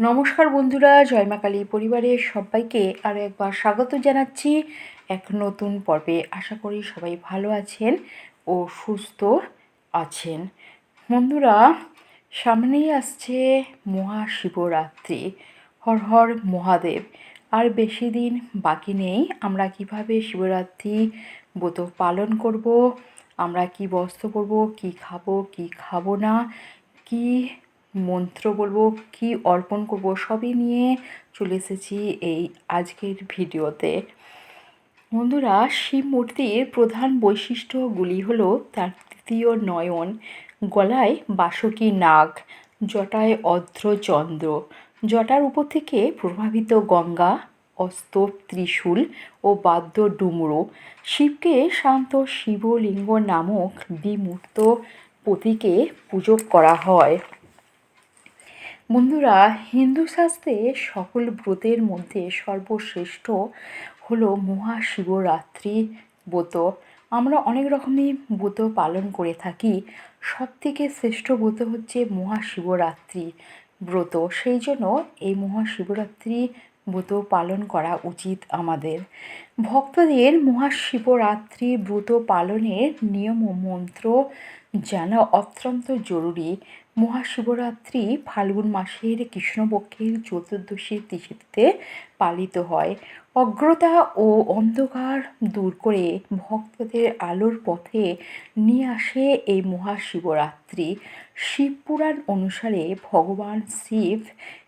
নমস্কার বন্ধুরা জয়মা কালী পরিবারের সবাইকে আরও একবার স্বাগত জানাচ্ছি এক নতুন পর্বে। আশা করি সবাই ভালো আছেন ও সুস্থ আছেন। বন্ধুরা, সামনেই আসছে মহাশিবরাত্রি। হর হর মহাদেব। আর বেশি দিন বাকি নেই, আমরা কীভাবে শিবরাত্রি ব্রত পালন করব, আমরা কি বস্ত্র পরবো, কি খাব কি খাব না, কি মন্ত্র বলব, কি অর্পণ করব, সবই নিয়ে চলে এসেছি এই আজকের ভিডিওতে। বন্ধুরা, শিব মূর্তির প্রধান বৈশিষ্ট্যগুলি হলো তার তৃতীয় নয়ন, গলায় বাসকি নাগ, জটায় অদ্র চন্দ্র। জটার উপর থেকে প্রভাবিত গঙ্গা, অস্ত ত্রিশূল ও বাদ্য ডুমরো। শিবকে শান্ত শিবলিঙ্গ নামক বিমূর্ত প্রতীকে পুজো করা হয়। বন্ধুরা, হিন্দু শাস্ত্রে সকল ব্রতের মধ্যে সর্বশ্রেষ্ঠ হলো মহাশিবরাত্রি ব্রত। আমরা অনেক রকমই ব্রত পালন করে থাকি। সব থেকে শ্রেষ্ঠ ব্রত হচ্ছে মহাশিবরাত্রি ব্রত। সেই জন্য এই মহাশিবরাত্রি ব্রত পালন করা উচিত আমাদের। ভক্তদের মহাশিবরাত্রি ব্রত পালনের নিয়ম ও মন্ত্র জানা অত্যন্ত জরুরি। মহাশিবরাত্রি ফাল্গুন মাসের কৃষ্ণপক্ষের চতুর্দশী তিথিতে পালিত হয়। অগ্রতা ও অন্ধকার দূর করে ভক্তদের আলোর পথে নিয়ে আসে এই মহাশিবরাত্রি। শিবপুরাণ অনুসারে ভগবান শিব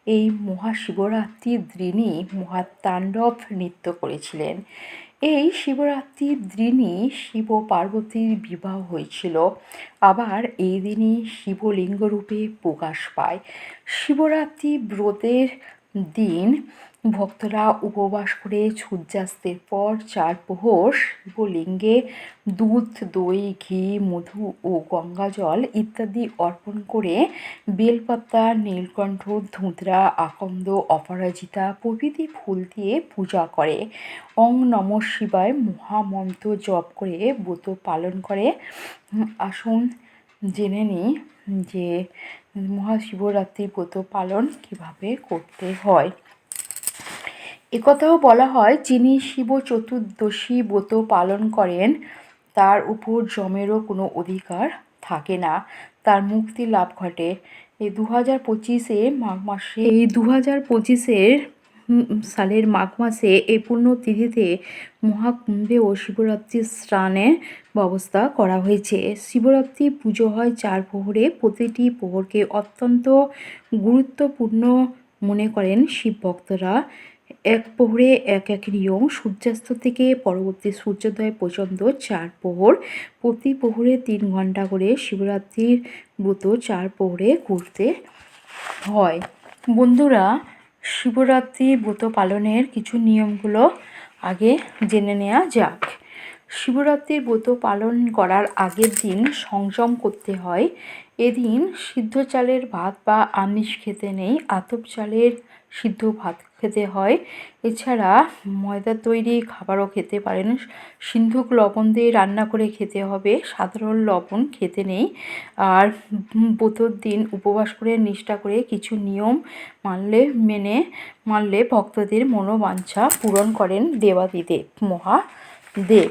এই মহাশিবরাত্রির দিনই মহাতাণ্ডব নৃত্য করেছিলেন। এই শিবরাত্রির দিনই শিব পার্বতীর বিবাহ হয়েছিল। আবার এই দিনই শিবলিঙ্গরূপে প্রকাশ পায়। শিবরাত্রি ব্রতের দিন ভক্তরা উপবাস করে সূর্যাস্তের পর চার প্রহর শিবলিঙ্গে দুধ, দই, ঘি, মধু ও গঙ্গা জল ইত্যাদি অর্পণ করে বেলপাতা, নীলকণ্ঠ ধুঁতরা আকন্দ, অপরাজিতা প্রভৃতি ফুল দিয়ে পূজা করে। অং নম শিবায় মহামন্ত্র জপ করে ব্রত পালন করে। আসুন জেনে নিই যে মহাশিবরাত্রি ব্রত পালন কীভাবে করতে হয়। একথাও বলা হয়, যিনি শিব চতুর্দশী ব্রত পালন করেন, তার উপর জমেরও কোনো অধিকার থাকে না। তার মুক্তি লাভ ঘটে। এই দু হাজার পঁচিশে মাঘ মাসে, এই দু হাজার পঁচিশের সালের মাঘ মাসে এই পুণ্যতিথিতে মহাকুম্ভে ও শিবরাত্রি স্নানের ব্যবস্থা করা হয়েছে। শিবরাত্রি পুজো হয় চার প্রহরে। প্রতিটি প্রহরকে অত্যন্ত গুরুত্বপূর্ণ মনে করেন শিব ভক্তরা। এক প্রহরে এক এক নিয়ম, সূর্যাস্ত থেকে পরবর্তী সূর্যোদয় পর্যন্ত চার প্রহর। প্রতি প্রহরে তিন ঘণ্টা করে শিবরাত্রির ব্রত চার প্রহরে করতে হয়। বন্ধুরা, শিবরাত্রি ব্রত পালনের কিছু নিয়মগুলো আগে জেনে নেওয়া যাক। শিবরাত্রির ব্রত পালন করার আগের দিন সংযম করতে হয়। এদিন সিদ্ধ চালের ভাত বা আমিষ খেতে নেই, আতপ চালের সিদ্ধ ভাত খেতে হয়। এছাড়া ময়দা তৈরি খাবারও খেতে পারেন। সিন্ধুক লবণ দিয়ে রান্না করে খেতে হবে, সাধারণ লবণ খেতে নেই। আর ব্রতর দিন উপবাস করে নিষ্ঠা করে কিছু নিয়ম মানলে মেনে, মানলে ভক্তদের মনোবাঞ্ছা পূরণ করেন দেবাদিদেব মহাদেব।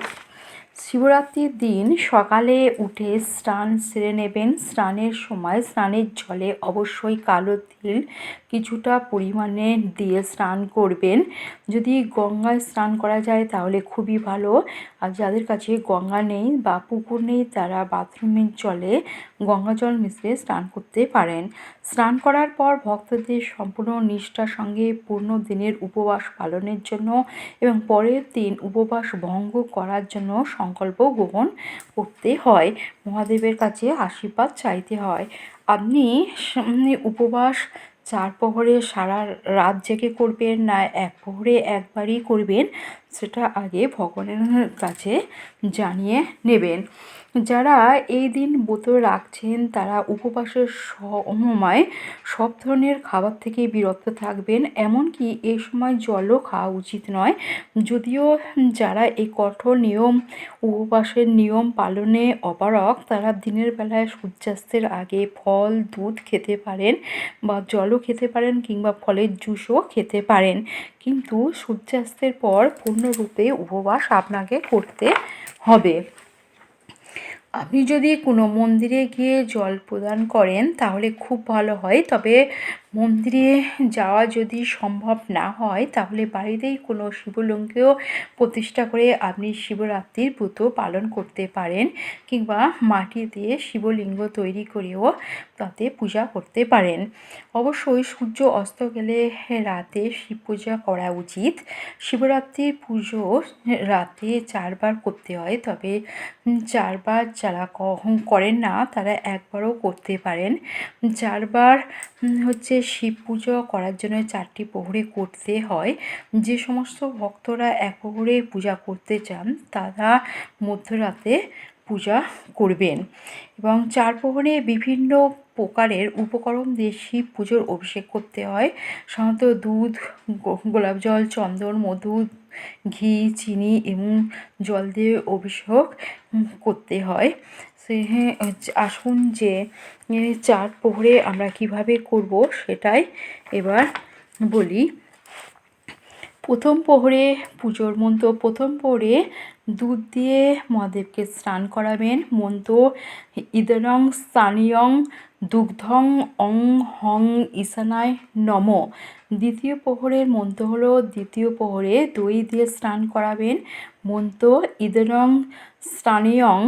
শিবরাত্রির দিন সকালে উঠে স্নান সেরে নেবেন। স্নানের সময় স্নানের জলে অবশ্যই কালো তিল কিছুটা পরিমাণে দিয়ে স্নান করবেন। যদি গঙ্গায় স্নান করা যায় তাহলে খুবই ভালো। আর যাদের কাছে গঙ্গা নেই বা পুকুর নেই তারা বাথরুমের জলে গঙ্গা জল মিশিয়ে স্নান করতে পারেন। স্নান করার পর ভক্তদের সম্পূর্ণ নিষ্ঠার সঙ্গে পূর্ণ দিনের উপবাস পালনের জন্য এবং পরের দিন উপবাস ভঙ্গ করার জন্য সংকল্প গ্রহণ করতে হয়। মহাদেবের কাছে আশীর্বাদ চাইতে হয়। আপনি উপবাস চার প্রহরে সারা রাত জেগে করবেন না, এক প্রহরে একবারই করবেন, সেটা আগে ভগবানের কাছে জানিয়ে নেবেন। যারা এই দিন ব্রত রাখছেন, তারা উপবাসের সময় সব ধরনের খাবার থেকে বিরত থাকবেন। এমনকি এই সময় জলও খাওয়া উচিত নয়। যদিও যারা এই কঠোর নিয়ম, উপবাসের নিয়ম পালনে অপারগ, তারা দিনের বেলায় সূর্যাস্তের আগে ফল, দুধ খেতে পারেন বা জলও খেতে পারেন কিংবা ফলের জুসও খেতে পারেন। কিন্তু সূর্যাস্তের পর পূর্ণরূপে উপবাস আপনাকে করতে হবে। আপনি যদি কোনো মন্দিরে গিয়ে জল প্রদান করেন তাহলে খুব ভালো হয়। তবে মন্দিরে যাওয়া যদি সম্ভব না হয়, তাহলে বাড়িতেই কোনো শিবলিঙ্গেও প্রতিষ্ঠা করে আপনি শিবরাত্রির ব্রত পালন করতে পারেন কিংবা মাটি দিয়ে শিবলিঙ্গ তৈরি করেও তাতে পূজা করতে পারেন। অবশ্যই সূর্য অস্ত গেলে রাতে শিব পূজা করা উচিত। শিবরাত্রির পুজো রাতে চারবার করতে হয়, তবে চারবার যারা করেন না, তারা একবারও করতে পারেন। চারবার হচ্ছে শিব পুজো করার জন্য চারটি প্রহরে করতে হয়। যে সমস্ত ভক্তরা এক প্রহরে পূজা করতে চান, তারা মধ্যরাতে পূজা করবেন। এবং চার প্রহরে বিভিন্ন প্রকারের উপকরণ দিয়ে শিব পুজোর অভিষেক করতে হয়। সাধারণত দুধ গোলাপ জল, চন্দন, মধু, ঘি, চিনি এবং জল দিয়ে অভিষেক করতে হয়। সে আসুন যে চার প্রহরে আমরা কীভাবে করব সেটাই এবার বলি। প্রথম প্রহরে পুজোর মন্ত্র, প্রথম প্রহরে দুধ দিয়ে মহাদেবকে স্নান করাবেন। মন্ত্র ইদরং স্থানীয়ং দুগ্ধং অং হং ইসানায় নম। দ্বিতীয় প্রহরের মন্ত্র হলো, দ্বিতীয় প্রহরে দই দিয়ে স্নান করাবেন। মন্ত্র ইদরং স্থানীয়ং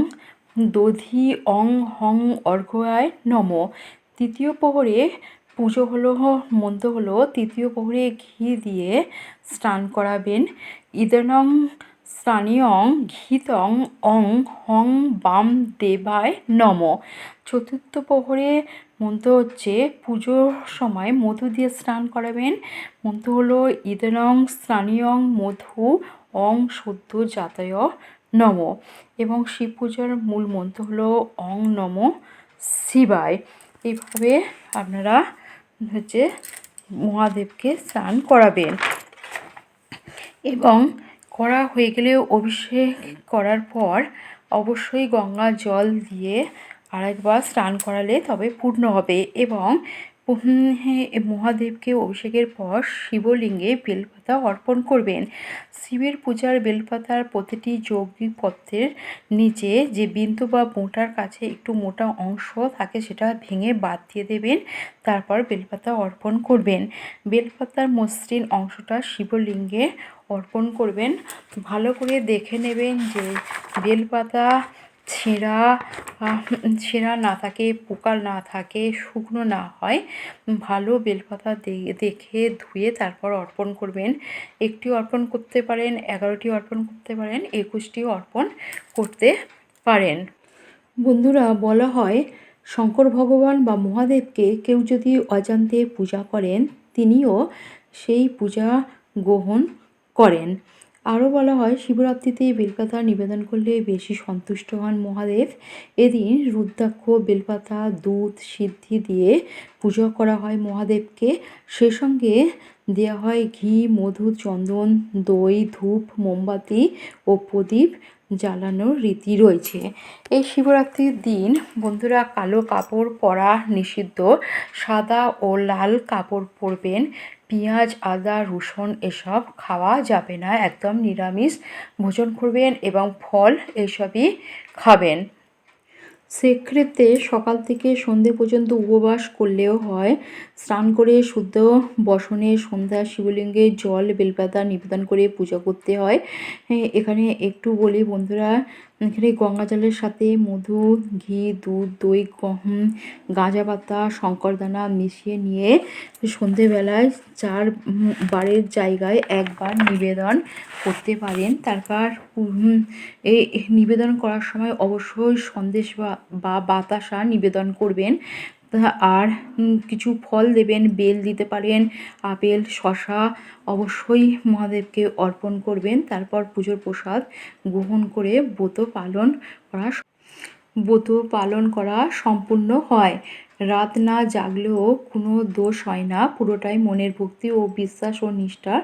দধি অং হং অর্ঘ্যায় নম। তৃতীয় প্রহরে পুজো হলো মন্ত্র হলো, তৃতীয় প্রহরে ঘি দিয়ে স্নান করাবেন। ইদনং স্থানীয়ং ঘিতং অং হং বাম দেবায় নম। চতুর্থ প্রহরে মন্ত্র হচ্ছে পুজোর সময় মধু দিয়ে স্নান করাবেন। মন্ত্র হলো ইদনং স্থানীয়ং মধু অং শুদ্ধ যাতায় নম। এবং শিব পূজার মূল মন্ত্র হলো অং নম শিবায়। এইভাবে আপনারা হচ্ছে মহাদেবকে স্নান করাবেন। এবং করা হয়ে গেলে অভিষেক করার পর অবশ্যই গঙ্গা জল দিয়ে আরেকবার স্নান করালে তবে পূর্ণ হবে। এবং মহাদেবকে অভিষেকের পর শিবলিঙ্গে বেলপাতা অর্পণ করবেন। শিবের পূজার বেলপাতার প্রতিটি পত্রের নিচে যে বিন্দু বা মোটার কাছে একটু মোটা অংশ থাকে সেটা ভেঙে বাদ দিয়ে দেবেন, তারপর বেলপাতা অর্পণ করবেন। বেলপাতার মসৃণ অংশটা শিবলিঙ্গে অর্পণ করবেন। ভালো করে দেখে নেবেন যে বেলপাতা ছেঁড়া ছেঁড়া না থাকে পোকা না থাকে, শুকনো না হয়, ভালো বেলপাতা দেখে ধুয়ে তারপর অর্পণ করবেন। একটি অর্পণ করতে পারেন এগারোটি অর্পণ করতে পারেন একুশটি অর্পণ করতে পারেন। বন্ধুরা, বলা হয়, শঙ্কর ভগবান বা মহাদেবকে কেউ যদি অজান্তে পূজা করেন, তিনিও সেই পূজা গ্রহণ করেন। আরও বলা হয় শিবরাত্রিতে বেলপাতা নিবেদন করলে বেশি সন্তুষ্ট হন মহাদেব। এদিন রুদ্রাক্ষ, বেলপাতা, দুধ, সিদ্ধি দিয়ে পুজো করা হয় মহাদেবকে। সে সঙ্গে দেওয়া হয় ঘি, মধু, চন্দন, দই, ধূপ, মোমবাতি ও প্রদীপ জ্বালানোর রীতি রয়েছে। এই শিবরাত্রির দিন বন্ধুরা কালো কাপড় পরা নিষিদ্ধ। সাদা ও লাল কাপড় পরবেন। পেঁয়াজ, আদা, রসুন এসব খাওয়া যাবে না। একদম নিরামিষ ভোজন করবেন এবং ফল এসবই খাবেন। সেক্ষেত্রে সকাল থেকে সন্ধে পর্যন্ত উপবাস করলেও হয়। স্নান করে শুদ্ধ বসনে সন্ধ্যা, শিবলিঙ্গে জল, বেলপাতা নিবেদন করে পূজা করতে হয়। এখানে একটু বলি বন্ধুরা এখানে গঙ্গা জলের সাথে মধু, ঘি, দুধ, দই গহম গাঁজা পাতা, শঙ্করদানা মিশিয়ে নিয়ে সন্ধেবেলায় চার বারের জায়গায় একবার নিবেদন করতে পারেন। তারপর এই নিবেদন করার সময় অবশ্যই সন্দেশ বা বা বাতাসা নিবেদন করবেন। আর কিছু ফল দেবেন, বেল দিতে পারেন, আপেল শশা অবশ্যই মহাদেবকে অর্পণ করবেন। তারপর পুজোর প্রসাদ গ্রহণ করে ব্রত পালন করা ব্রত পালন করা সম্পূর্ণ হয়। রাত না জাগলেও কোনো দোষ হয় না। পুরোটাই মনের ভক্তি ও বিশ্বাস ও নিষ্ঠার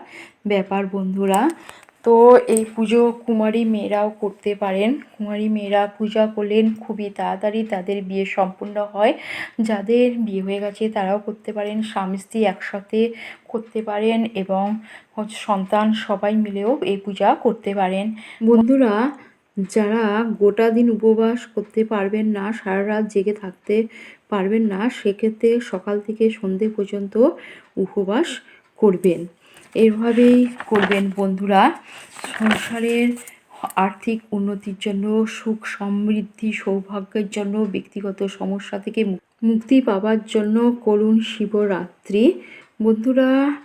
ব্যাপার, বন্ধুরা। তো এই পুজো কুমারী মেয়েরাও করতে পারেন। কুমারী মেয়েরা পূজা করলেন খুবই তাড়াতাড়ি, তাদের বিয়ে সম্পূর্ণ হয়। যাদের বিয়ে হয়ে গেছে তারাও করতে পারেন স্বামী স্ত্রী একসাথে করতে পারেন এবং সন্তান সবাই মিলেও এই পূজা করতে পারেন। বন্ধুরা, যারা গোটা দিন উপবাস করতে পারবেন না, সারা রাত জেগে থাকতে পারবেন না, সেক্ষেত্রে সকাল থেকে সন্ধে পর্যন্ত উপবাস করবেন। এভাবেই করবেন বন্ধুরা। সংসারের আর্থিক উন্নতির জন্য, সুখ সমৃদ্ধি, সৌভাগ্যের জন্য, ব্যক্তিগত সমস্যা থেকে মুক্তি পাওয়ার জন্য করুন শিবরাত্রি। বন্ধুরা,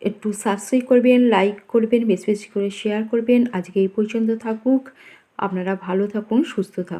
একটু সাবস্ক্রাইব করবেন লাইক করবেন বেশি বেশি করে শেয়ার করবেন। আজকে এই পর্যন্ত থাকুক। আপনারা ভালো থাকুন, সুস্থ থাকুন।